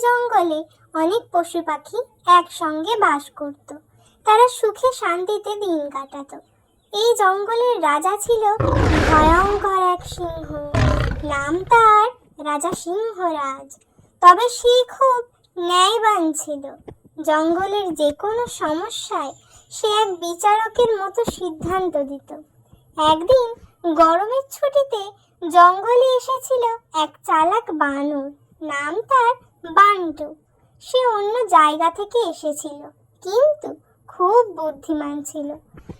জঙ্গলে অনেক পশু পাখি একসঙ্গে বাস করত। তারা সুখে শান্তিতে দিন কাটাত। এই জঙ্গলের রাজা ছিল ভয়ঙ্কর এক সিংহ। নাম তার রাজা সিংহরাজ। তবে সে খুব ন্যায়বান ছিল। জঙ্গলের যে কোনো সমস্যায় সে এক বিচারকের মতো সিদ্ধান্ত দিত। একদিন গরমের ছুটিতে জঙ্গলে এসেছিল এক চালাক বানর। নাম তার বান্টু। সে অন্য জায়গা থেকে এসেছিল, কিন্তু খুব বুদ্ধিমান ছিল।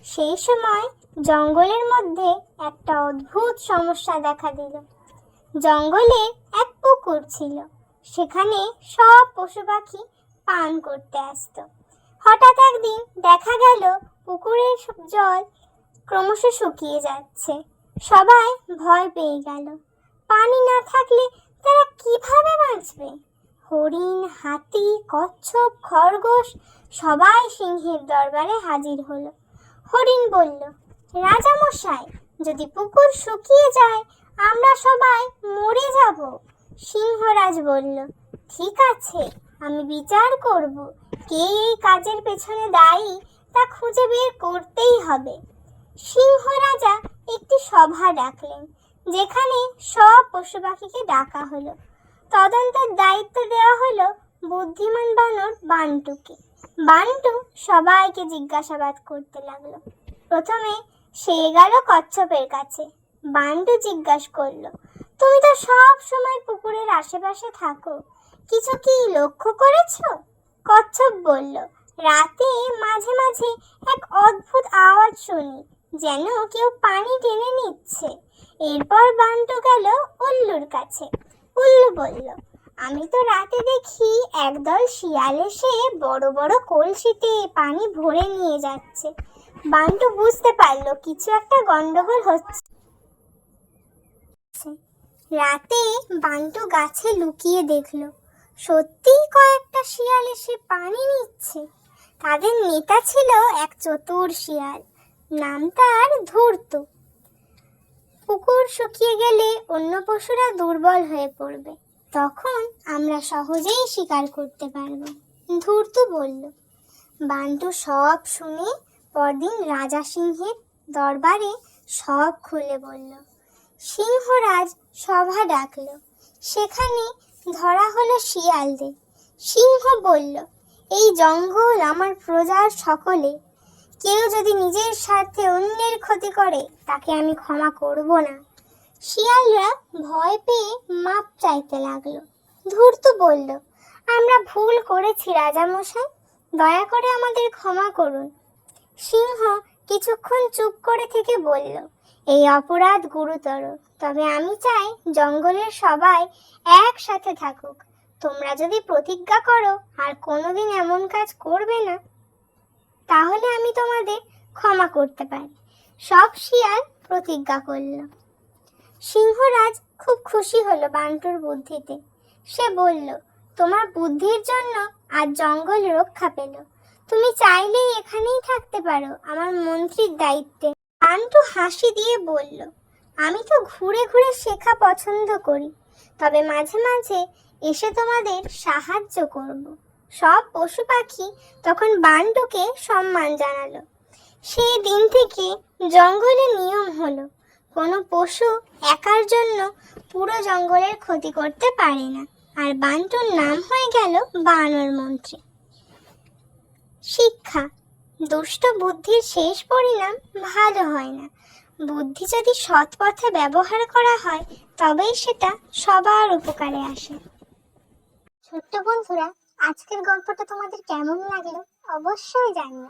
সেই সময় জঙ্গলের মধ্যে একটা অদ্ভুত সমস্যা দেখা দিল। জঙ্গলে এক পুকুর ছিল, সেখানে সব পশু পাখি পান করতে আসতো। হঠাৎ একদিন দেখা গেল পুকুরের জল ক্রমশ শুকিয়ে যাচ্ছে। সবাই ভয় পেয়ে গেল। পানি না থাকলে তারা কীভাবে বাঁচবে? হরিণ, হাতি, কচ্ছপ, খরগোশ সবাই সিংহের দরবারে হাজির হলো। হরিণ বলল রাজামশাই যদি পুকুর শুকিয়ে যায়, আমরা সবাই মরে যাব। সিংহরাজ বলল, ঠিক আছে, আমি বিচার করব। কে এই কাজের পেছনে দায়ী, তা খুঁজে বের করতেই হবে। সিংহ রাজা একটি সভা ডাকলেন, যেখানে সব পশু পাখিকে ডাকা হলো। তদন্তের দায়িত্ব দেওয়া হলো বুদ্ধিমান বানর বান্টুকে। বান্টু সবাইকে জিজ্ঞাসাবাদ করতে লাগল। প্রথমে সে গেল কচ্ছপের কাছে। বান্টু জিজ্ঞাসা করল, তুমি তো সব সময় পুকুরের আশেপাশে থাকো, কিছু কি লক্ষ্য করেছ? কচ্ছপ বলল, রাতে মাঝে মাঝে এক অদ্ভুত আওয়াজ শুনি যেন কেউ পানি টেনে নিচ্ছে। এরপর বান্টু গেল উল্লুর কাছে। উল্লু বলল, আমি তো রাতে দেখি একদল শিয়াল এসে বড় বড় কলসিতে পানি ভরে নিয়ে যাচ্ছে। বান্টু বুঝতে পারল কিছু একটা গন্ডগোল হচ্ছে। রাতে বান্টু গাছে লুকিয়ে দেখল, সত্যিই কয়েকটা শিয়াল এসে পানি নিচ্ছে। তাদের নেতা ছিল এক চতুর শিয়াল। নাম তার ধূর্ত। পুকুর শুকিয়ে গেলে অন্য পশুরা দুর্বল হয়ে পড়বে। তখন আমরা সহজেই শিকার করতে পারব, ধূর্ত বলল। বান্টু সব শুনে পরদিন রাজা সিংহের দরবারে সব খুলে বলল। সিংহরাজ সভা ডাকল। সেখানে ধরা হলো শিয়ালদের। সিংহ বলল, এই জঙ্গল আমার প্রজার সকলে কেউ যদি নিজের স্বার্থে অন্যের ক্ষতি করে, তাকে আমি ক্ষমা করব না। শিয়ালরা ভয় পেয়ে মাপ চাইতে লাগল। ধূর্ত বলল, আমরা ভুল করেছি রাজামশাই, দয়া করে আমাদের ক্ষমা করুন। সিংহ কিছুক্ষণ চুপ করে থেকে বলল, এই অপরাধ গুরুতর, তবে আমি চাই জঙ্গলের সবাই একসাথে থাকুক। তোমরা যদি প্রতিজ্ঞা করো, আর কোনোদিন এমন কাজ করবে না। তাহলে আমি তোমাদের ক্ষমা করতে পারি। সব শিয়াল প্রতিজ্ঞা করল। সিংহরাজ খুব খুশি হলো বান্টুর বুদ্ধিতে। সে বলল, তোমার বুদ্ধির জন্য আজ জঙ্গল রক্ষা পেল। তুমি চাইলেই এখানেই থাকতে পারো আমার মন্ত্রীর দায়িত্বে। বান্টু হাসি দিয়ে বলল, আমি তো ঘুরে ঘুরে শেখা পছন্দ করি, তবে মাঝে মাঝে এসে তোমাদের সাহায্য করব। সব পশু পাখি তখন বান্ডুকে সম্মান জানালো। সেই দিন থেকে জঙ্গলে নিয়ম হলো, কোনো পশু একার জন্য পুরো জঙ্গলের ক্ষতি করতে পারে না। আর বান্টুর নাম হয়ে গেল বানর মন্ত্রী। শিক্ষা, দুষ্ট বুদ্ধির শেষ পরিণাম ভালো হয় না। বুদ্ধি যদি সৎ পথে ব্যবহার করা হয়, তবেই সেটা সবার উপকারে আসে। ছোট্ট বন্ধুরা আজকের গল্পটা তোমাদের কেমন লাগল অবশ্যই জানিও।